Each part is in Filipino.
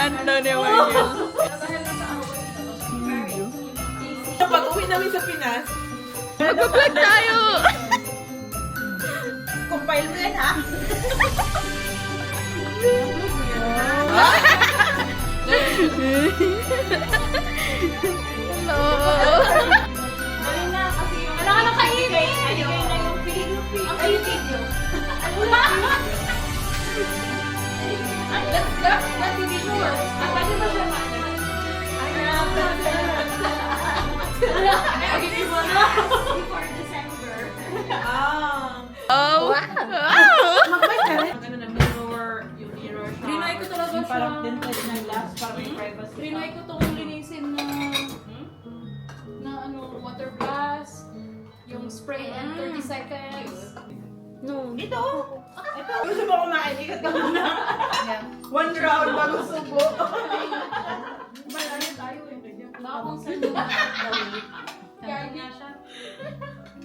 daw ni Mariel. Pag uwi namin sa Pinas, Mag-vlog tayo! compile mo yan ha? Hello! Wala ka nang kainin. Ayun. Ang kainin nyo. Let's go. Let's be sure. Ah, pwede ba siya Ay, mo na. Before December. Ah. Oh! Wow! Ano na, mirror, yung mirror siya. Trinay ko talaga Yung Parang siya. dental na glass, parang may privacy. Trinay ko itong linisin na na ano, water glass, yung spray and 30 seconds. No. Ito! Ito! Gusto mo kumain, ikat ka muna. One round bago subo. Malayo tayo eh. Baka kung saan yung Kaya nga siya.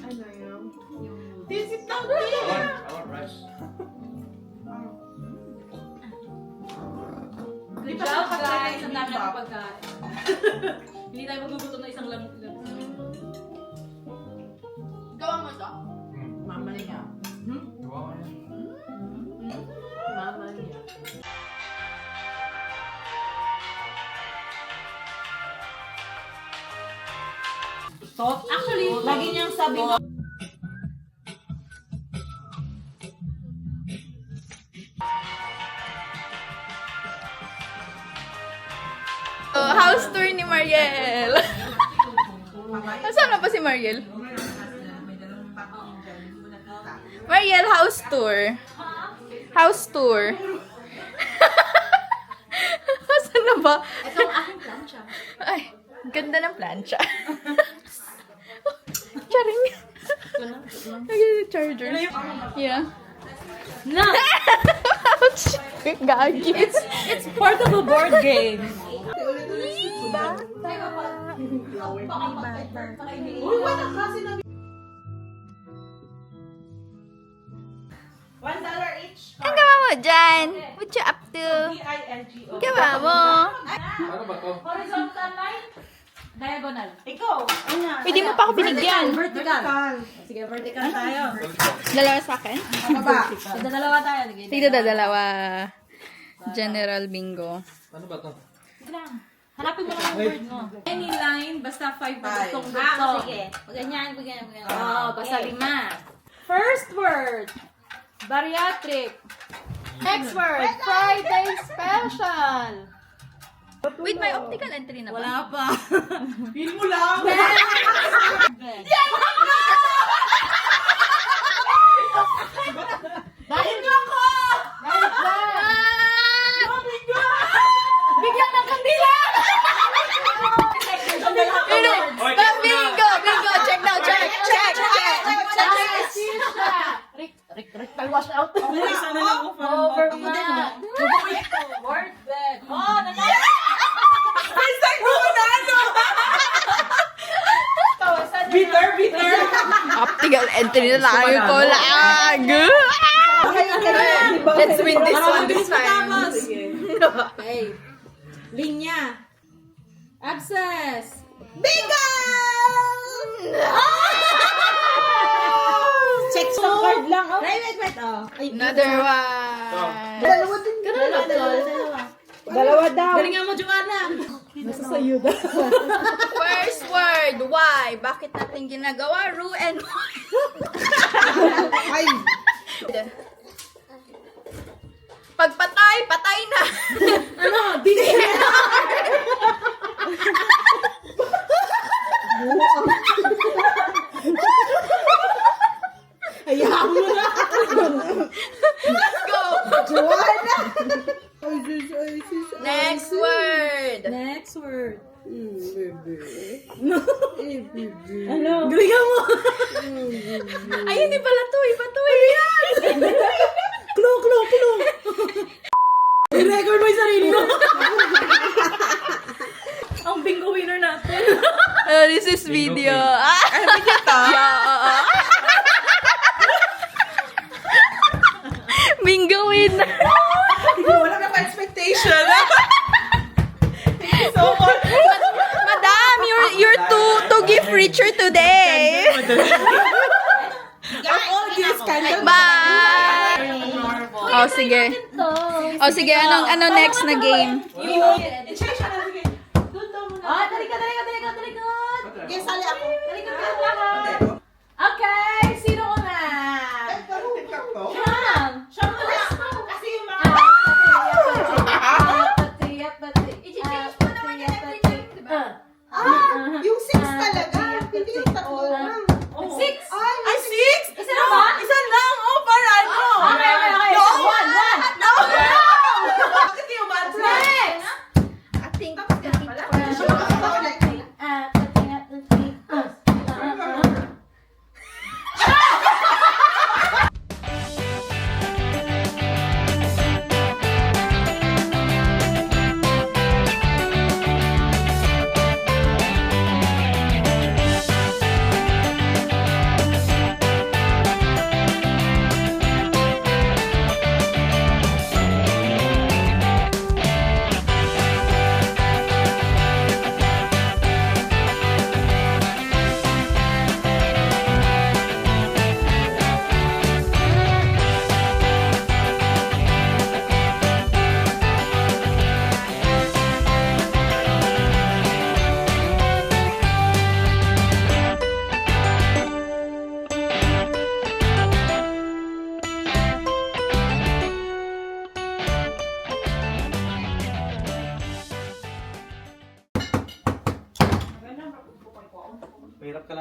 Ano yun? Yung Tisip na I want, I want rice. Good pa job, guys. Ang dami ng pagkain. Hindi tayo magugutom na isang lang. So, Actually, lagi niyang sabi ko, Oh, house tour ni Mariel. Nasaan na ba si Mariel? Mariel, house tour. House tour. Nasaan na ba? ito ang aking plancha. Ay, ganda ng plancha. Charing. Ay, charger. Yeah. No! Ouch! Gagi. It's, it's part of a board game. One dollar each. Ang gawa mo dyan? What you up to? Gawa mo? Paano ba to? Horizontal line? Diagonal. Ikaw. Ano? Pwede mo pa ako binigyan. Vertical. Sige, vertical tayo. Dalawa sa akin? Baba. Sige, dalawa tayo. Da dalawa. General bingo. Paano ba to? Hanapin mo lang yung word mo. Any line, basta five Five. gustong Ah, gusto. sige. Ganyan, ganyan, ganyan. Oo, basta lima. First word, bariatric. Next word, Friday special. Wait, may optical entry na ba? Wala pa. Feel mo lang. Dahil nga ko! Dahil dyan! Bigyan ng kandila! Ano? Ah, bingo! Bingo! Check now! Check! Check! Check! Rick, Rick, Rick, wash out. Uy, sana lang ako parang Over na. Word bed. Oh, nanalo! First time ko manalo! Bitter, bitter. Optical entry na tayo ko lang! Let's win this one this time. Okay. Linya. Abscess. Bingo! Check sa card lang. Oh. Wait, wait, wait. Oh. Another one. Dalawa din. Dalawa, dalawa. Dalawa daw. Galingan mo, Joanna. Nasa sayo daw. First word, why? Bakit natin ginagawa? Ru and Ay. Pag patay, na. Ano? Dili. Hayaan mo na. Let's go. Joanna. Ay, sus, ay, sus. Next word. Word. Ano? Galingan mo. Ay, hindi pala to. Iba to. Yan. Clue, clue, clue. I-record mo yung sarili mo. Ang bingo winner natin. Uh, this is video. Ah, video to? Yeah, oo. Bingo winner. Wala ka pa expectation. Okay. All this scandal. Bye! Oh, sige. Oh, sige. Anong, ano next na game? I-check siya na. Sige. Ah, talikod, talikod, talikod, talikod. Okay, sali ako.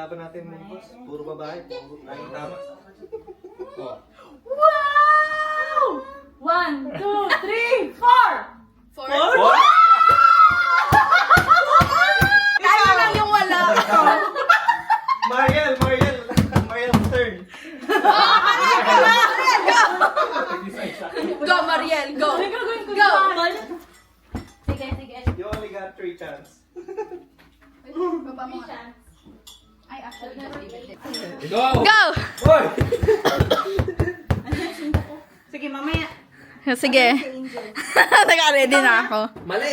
Kalaban natin mo, boss. Puro babae. Puro laging tama. Oh. Wow! One, two, three, four. Four? Four? Tayo lang yung wala. Mariel! Mariel! Mariel turn. Go, Mariel. Go. Go. Sige, sige. You only got three chance. Baba mo nga. Ay, actually, Go! Go! Hoy! Sige, mamaya. Sige. Naka-ready na ako. Mali!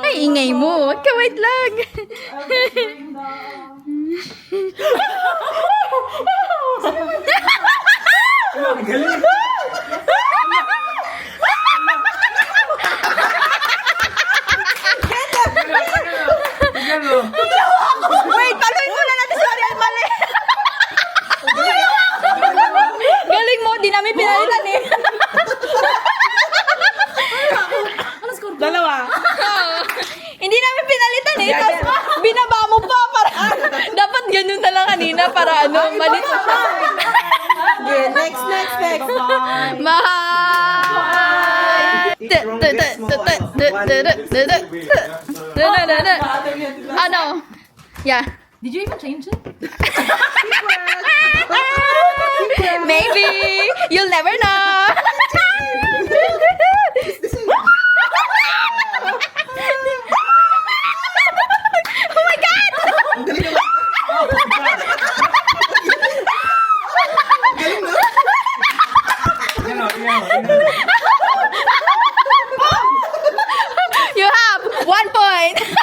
Ay, ingay mo. Wag ka, wait lang. Ang galing! Tignan mo! Wait, paluin muna natin si Mariel. Mali. Galing mo. Di namin pinalitan eh. Dalawa. Hindi namin pinalitan eh. Tapos binaba mo pa para dapat ganun na lang kanina para ano, malit. Okay, next, next, next. Ano, one Ano? Yeah. Did you even change it? Maybe. You'll never know. oh my God! You have one point.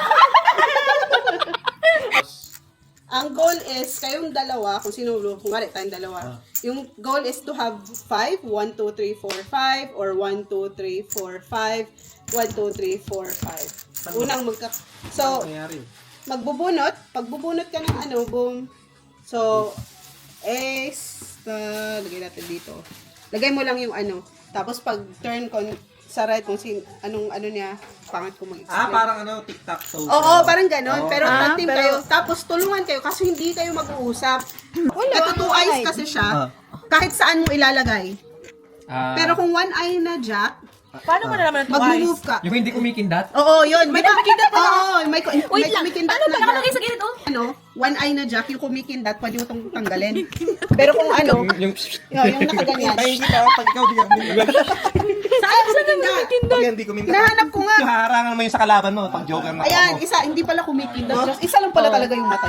Is, kayong dalawa, kung sino, kung mali tayong dalawa, yung goal is to have 5, 1, 2, 3, 4, 5, or 1, 2, 3, 4, 5, 1, 2, 3, 4, 5. Unang magka... So, magbubunot, pagbubunot ka ng ano, boom. So, is, uh, lagay natin dito. Lagay mo lang yung ano. Tapos pag turn kon sa right, kung sin, anong ano niya, pangit ko mag-explain. Ah, parang ano, tic-tac-toe. Oo, parang ganon. Pero Ah, team kayo. Tapos tulungan kayo kasi hindi kayo mag-uusap. Wala. Ito two eyes kasi siya. Kahit saan mo ilalagay. Ah, Pero kung one eye na jack, Paano mo nalaman na mag-move ka. yung hindi kumikindat? Oo, yun. May kumikindat pala. Oo, may, ku- may kumikindat na Nakalagay jack. sa gilid, oh. Ano, one eye na jack, yung kumikindat, pwede mo itong tanggalin. Pero kung ano, Yung... yun, yung nakaganyan. Ay, hindi ka. Pag ikaw, di Saan kumikindat? Pag hindi kumingat. Hinahanap ko nga. Harangan mo yung sa kalaban mo. Pag joker na Ayan, ako. isa, hindi pala kumikindat. Just, isa lang pala talaga yung mata.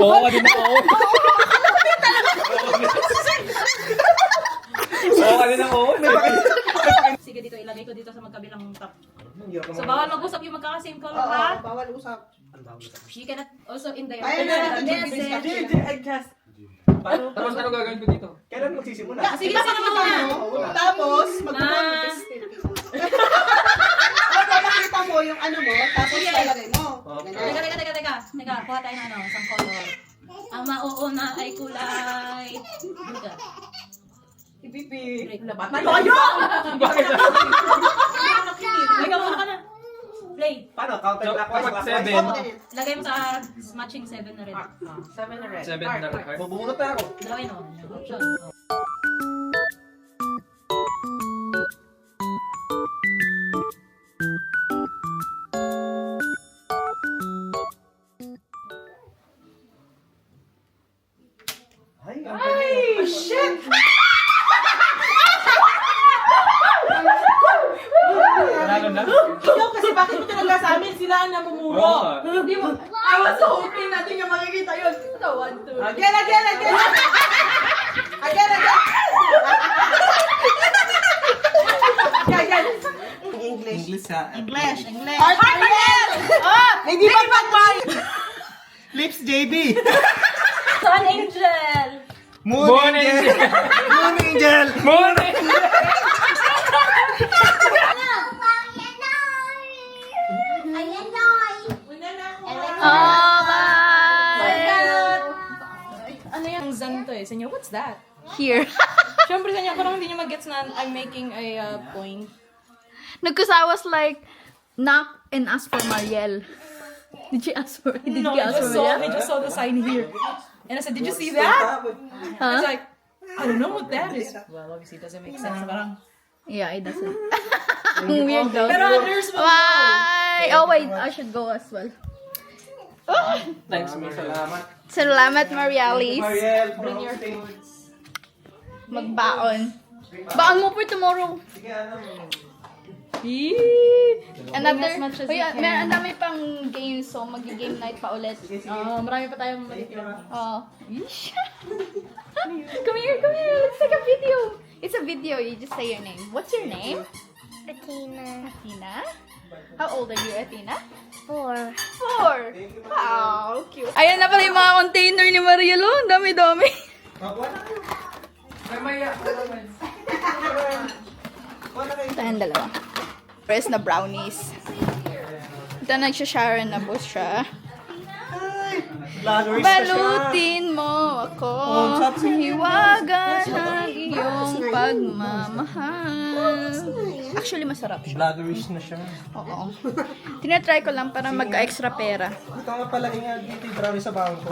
Oo, di ba? Oo. Oo, kanina oo. Sige, dito ilagay ko dito sa magkabilang top. So, bawal mag-usap yung magkaka-same color, Oo, ha? bawal usap. You cannot also in the Ayan na, Yes, yes. Paano? Tapos ano gagawin ko dito? Kailan magsisimula? Sige, sige muna. Tapos, magbubuhat mo. Ah. Tapos, nakita mo yung ano mo, tapos lalagay mo. Teka, teka, teka, teka. Teka, kuha tayo ng ano, isang color. Ang mauuna ay kulay. Buda. Ano kayo? Bakit? Ikaw, muna ka na. Play. Paano? Counterclockwise, seven. Lagay mo sa matching 7 na rin. Seven na red. Seven na red. Bubunot na ako. Drawin mo. Option. Ay, ang galing. Shit! Lalo na? Ikaw kasi bakit mo talaga sa amin? Sila ang namumuro. Oo. Di mo, I was hoping natin yung makikita yun. Ito, one, two. Again, again, again. Again, again. Again, again. English. English sa... English. English. Heart, heart, Ah! Hindi pa pagpay. Lips JB! Sun Angel! Moon! Angel! Moon Angel! Moon Angel! Oh, my! Ano yung zang to eh? Sa inyo, what's that? Here. Siyempre sa inyo, parang hindi nyo mag-gets na I'm making a uh, point. Because I was like, knock and ask for Mariel. Did you ask for, did No, you I ask just for saw, I Mariel? just saw the sign here. And I said, did you see that? Huh? like, I don't know what that is. Well, obviously it doesn't make sense. Parang, Yeah, it doesn't. Ang weird daw. pero others will know. Why? Oh, wait. I should go as well. Thanks, Maraming Mary. salamat. Salamat, Marialis. Mariel, Bring your foods. Magbaon. Baon mo for tomorrow. Sige, ano? Another, as much as Uy, ah, meron ang dami pang games, so mag-game night pa ulit. Ah, marami pa tayong maliit. Oh. Yeesh. come here, come here. Let's take a video. It's a video. You just say your name. What's your name? Athena. Athena? How old are you, Athena? Four. Four. Wow, cute. Ayan na pala yung mga container ni Marielo. Ang dami-dami. Ito yung dalawa. First na brownies. Ito nagsha-shower na po siya. Balutin mo ako. Oh, sabi niya. Hiwaga ng iyong pagmamahal. Actually, masarap siya. Vloggerist na siya. Oo. Tinatry ko lang para magka-extra pera. Ito nga pala ingat dito yung sa bangko.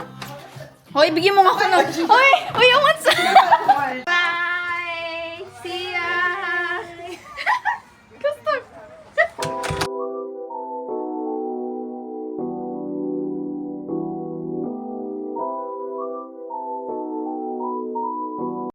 Hoy, bigyan mo nga ako ng... Hoy! Hoy, ang what's